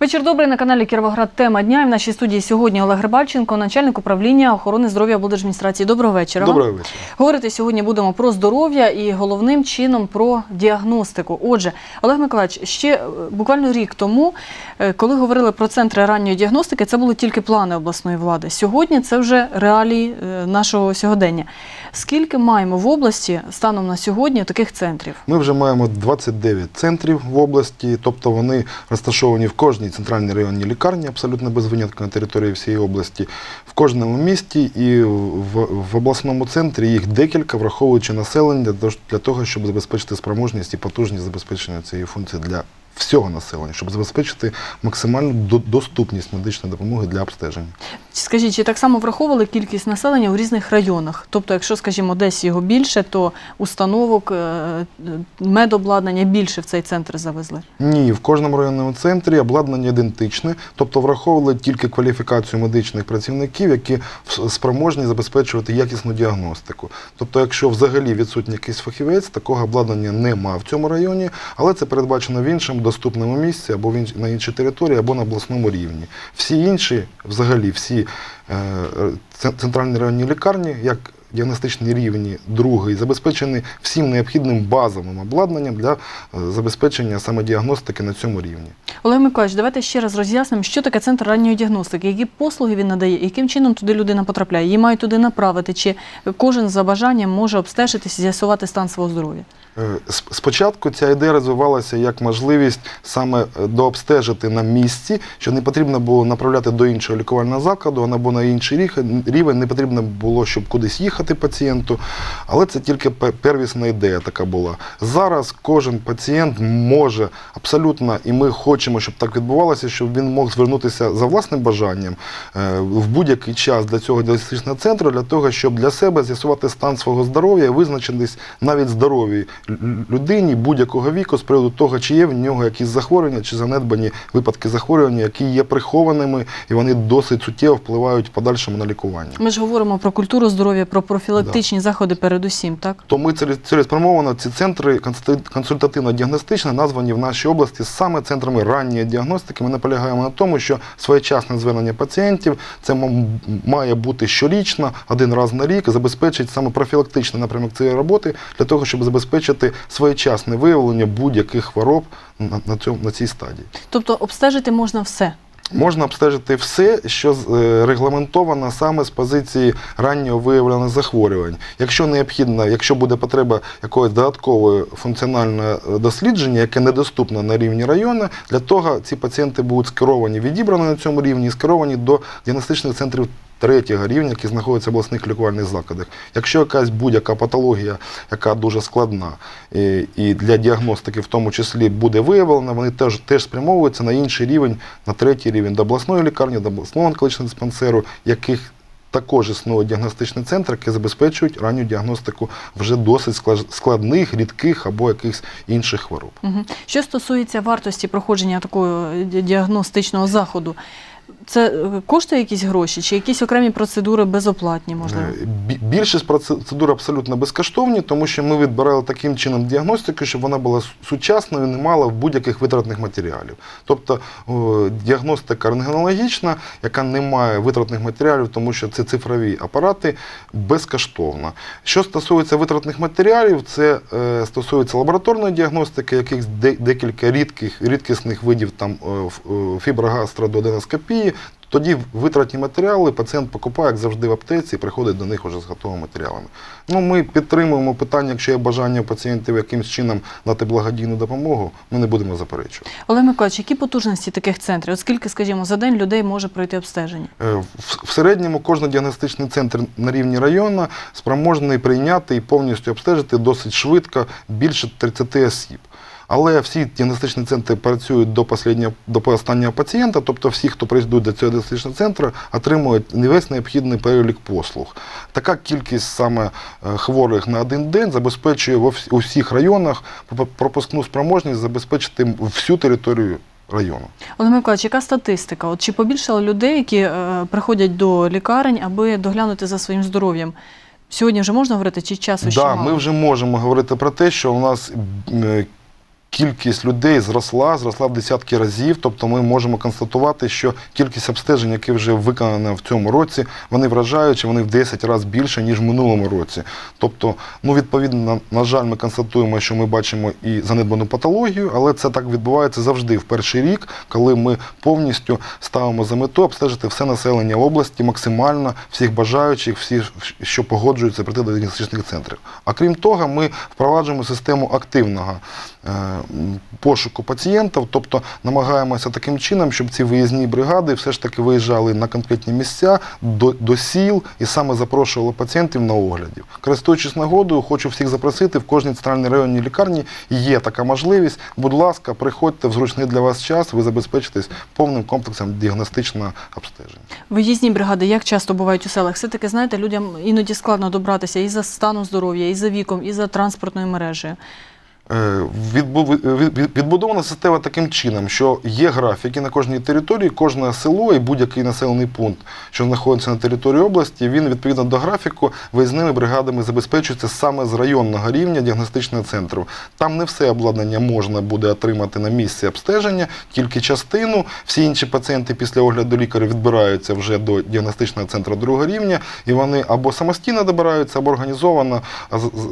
Вечір добрий на каналі Кіровоград. Тема дня. І в нашій студії сьогодні Олег Рибальченко, начальник управління охорони здоров'я облдержадміністрації. Доброго вечора. Доброго вечора. Говорити сьогодні будемо про здоров'я і головним чином про діагностику. Отже, Олег Миколаївич, ще е, буквально рік тому, е, коли говорили про центри ранньої діагностики, це були тільки плани обласної влади. Сьогодні це вже реалії е, нашого сьогодення. Скільки маємо в області станом на сьогодні таких центрів? Ми вже маємо 29 центрів в області, тобто вони розташовані в кожній центральній районній лікарні, абсолютно без винятку на території всієї області, в кожному місті і в, в обласному центрі їх декілька, враховуючи населення для того- щоб забезпечити спроможність і потужність забезпечення цієї функції для всього населення, щоб забезпечити максимальну доступність медичної допомоги для обстеження. Скажіть, чи так само враховували кількість населення у різних районах? Тобто, якщо, скажімо, десь його більше, то установок, е, медобладнання більше в цей центр завезли? Ні, в кожному районному центрі обладнання ідентичне, тобто враховували тільки кваліфікацію медичних працівників, які спроможні забезпечувати якісну діагностику. Тобто, якщо взагалі відсутній якийсь фахівець, такого обладнання нема в цьому районі, але це передбачено в іншому доступному місці або на іншій території, або на обласному рівні. Всі інші, взагалі, всі е, центральні районні лікарні, як діагностичні рівні другий, забезпечені всім необхідним базовим обладнанням для е, забезпечення саме діагностики на цьому рівні. Олег Миколаївич, давайте ще раз роз'яснимо, що таке центр ранньої діагностики, які послуги він надає, яким чином туди людина потрапляє. Її мають туди направити, чи кожен за бажанням може обстежитись і з'ясувати стан свого здоров'я. Е, Спочатку ця ідея розвивалася як можливість саме е, дообстежити на місці, що не потрібно було направляти до іншого лікувального закладу або на інший рівень, не потрібно було, щоб кудись їхати пацієнту. Але це тільки первісна ідея така була. Зараз кожен пацієнт може абсолютно, і ми хочемо, щоб так відбувалося, щоб він мог звернутися за власним бажанням е, в будь-який час для цього діагностичного центру, для того, щоб для себе з'ясувати стан свого здоров'я визначитись навіть здоровій лю- людині будь-якого віку з приводу того, чи є в нього якісь захворювання, чи занедбані випадки захворювання, які є прихованими, і вони досить суттєво впливають в подальшому на лікування. Ми ж говоримо про культуру здоров'я, про профілактичні заходи передусім, так? То ми цілеспрямовано ці центри консульта- консультативно-діагностичні названі в нашій області саме центрами ранньої діагностики. Ми наполягаємо на тому, що своєчасне звернення пацієнтів це має бути щорічно, один раз на рік, забезпечить саме профілактичний напрямок цієї роботи для того, щоб забезпечити своєчасне виявлення будь-яких хвороб на, цьому, на цій стадії. Тобто обстежити можна все. Можна обстежити все, що е, регламентовано саме з позиції раннього виявлення захворювань. Якщо необхідно, якщо буде потреба якогось додаткового функціонального е, дослідження, яке недоступно на рівні району, для того ці пацієнти будуть скеровані, відібрані на цьому рівні скеровані до діагностичних центрів. Третього рівня, які знаходяться в обласних лікувальних закладах. Якщо якась будь-яка патологія, яка дуже складна, і, для діагностики в тому числі буде виявлена, вони теж, теж спрямовуються на інший рівень, на третій рівень до обласної лікарні, до обласного онкологічного диспансеру, яких також існує діагностичний центр, які забезпечують ранню діагностику вже досить склад- складних, рідких або якихось інших хвороб. Що стосується вартості проходження такого е, діагностичного заходу, це е, коштує якісь гроші, чи якісь окремі процедури безоплатні, можливо? Е, Більшість процедур абсолютно безкоштовні, тому що ми відбирали таким чином діагностику, щоб вона була сучасною, не мала будь-яких витратних матеріалів. Тобто діагностика рентгенологічна, яка не має витратних матеріалів, тому що це цифрові апарати, безкоштовна. Що стосується витратних матеріалів, це е, стосується лабораторної діагностики, якихось декілька рідких, рідкісних видів там, е, е, фіброгастрододеноскопії, Тоді витратні матеріали пацієнт покупає, як завжди, в аптеці і приходить до них вже з готовими матеріалами. Ну, ми підтримуємо питання, якщо є бажання пацієнтів якимось чином дати благодійну допомогу, ми не будемо заперечувати. Олег Миколаївич, які потужності таких центрів? От скільки, скажімо, за день людей може пройти обстеження? Е, В в середньому кожен діагностичний центр на рівні району спроможний прийняти і повністю обстежити досить швидко більше 30 осіб. Але всі діагностичні центри працюють до, последнього, до останнього пацієнта, тобто всі, хто прийдуть до цього діагностичного центру, отримують весь необхідний перелік послуг. Така кількість саме е, хворих на один день забезпечує у всіх районах пропускну спроможність забезпечити всю територію району. Олег Миколаївич, яка статистика? От чи побільшало людей, які е, приходять до лікарень, аби доглянути за своїм здоров'ям? Сьогодні вже можна говорити, чи часу ще Да, мало? ми вже можемо говорити про те, що у нас е, кількість людей зросла, зросла в десятки разів. Тобто ми можемо констатувати, що кількість обстежень, які вже виконано в цьому році, вони вражаючі, вони в 10 разів більше, ніж в минулому році. Тобто, ну відповідно, на, жаль, ми констатуємо, що ми бачимо і занедбану патологію, але це так відбувається завжди в перший рік, коли ми повністю ставимо за мету обстежити все населення області максимально, всіх бажаючих, всі, що погоджуються прийти до діагностичних центрів. А крім того, ми впроваджуємо систему активного е, пошуку пацієнтів, тобто намагаємося таким чином, щоб ці виїзні бригади все ж таки виїжджали на конкретні місця до, до сіл і саме запрошували пацієнтів на оглядів. Користуючись нагодою, хочу всіх запросити в кожній центральній районній лікарні є така можливість. Будь ласка, приходьте в зручний для вас час, ви забезпечитесь повним комплексом діагностичного обстеження. Виїзні бригади як часто бувають у селах? Все-таки, знаєте, людям іноді складно добратися і за станом здоров'я, і за віком, і за транспортною мережею. Е, від- Відбудована система таким чином, що є графіки на кожній території, кожне село і будь-який населений пункт, що знаходиться на території області, він відповідно до графіку виїзними бригадами забезпечується саме з районного рівня діагностичного центру. Там не все обладнання можна буде отримати на місці обстеження, тільки частину. Всі інші пацієнти після огляду лікаря відбираються вже до діагностичного центру другого рівня, і вони або самостійно добираються, або організовано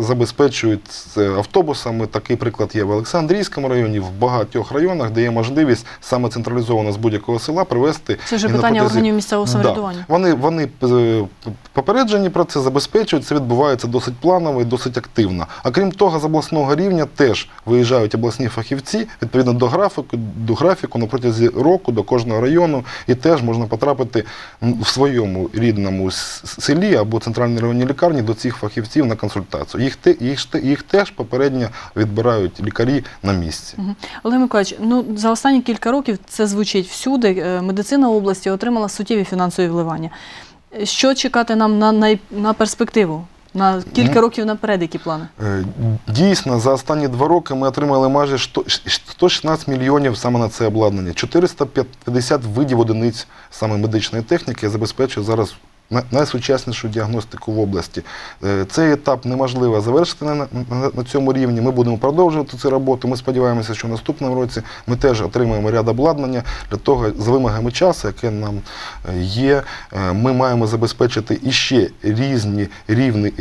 забезпечують автобусами. Такий приклад є в Олександрійському районі, в багатьох районах, де є можливість саме централізовано з будь-якого села привезти. Це вже питання органів місцевого Да. Вони, вони е, попереджені про це, забезпечують, це відбувається досить планово і досить активно. А крім того, з обласного рівня теж виїжджають обласні фахівці відповідно до графіку, до графіку на протязі року до кожного району, і теж можна потрапити в своєму рідному селі або центральній районній лікарні до цих фахівців на консультацію. Їх, їх, їх теж попередньо відбирають лікарі на місці. Олег Миколаївич, ну за останні кілька років це звучить всюди. Е, Медицина області отримала суттєві фінансові вливання. Е, Що чекати нам на, на, на перспективу? На кілька Ну, років наперед, які плани? Е, Дійсно, за останні два роки ми отримали майже 100 116 мільйонів саме на це обладнання. 450 видів одиниць саме медичної техніки забезпечує зараз найсучаснішу діагностику в області. Е, Цей етап неможливо завершити на, на, на цьому рівні. Ми будемо продовжувати цю роботу. Ми сподіваємося, що в наступному році ми теж отримаємо ряд обладнання для того, за вимогами часу, яке нам е, є, е, ми маємо забезпечити іще різні рівні,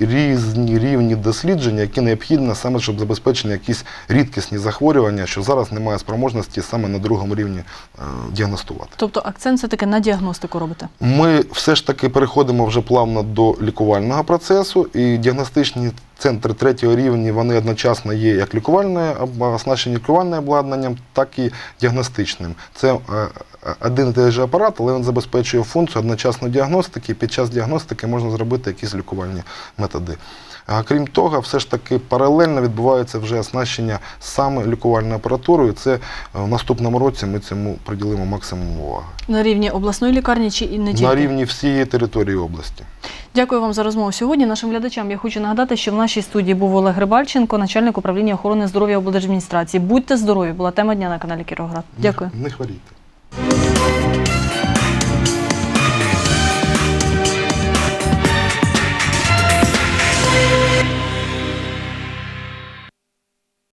різні рівні дослідження, які необхідні саме, щоб забезпечити якісь рідкісні захворювання, що зараз немає спроможності саме на другому рівні діагностувати. Тобто акцент все таки на діагностику робите. Ми все ж таки переходимо вже плавно до лікувального процесу, і діагностичні центри третього рівня вони одночасно є як лікувальне оснащені лікувальним обладнанням, так і діагностичним. Це е, один і той же апарат, але він забезпечує функцію одночасної діагностики. і Під час діагностики можна зробити якісь лікувальні методи. А крім того, все ж таки паралельно відбувається вже оснащення саме лікувальною апаратурою. Це е, в наступному році ми цьому приділимо максимум уваги На рівні обласної лікарні чи і не тільки? на рівні всієї території області. Дякую вам за розмову сьогодні. Нашим глядачам я хочу нагадати, що в нашій студії був Олег Рибальченко, начальник управління охорони здоров'я облдержадміністрації. Будьте здорові! Була тема дня на каналі Кіровоград. Дякую. Не хворійте.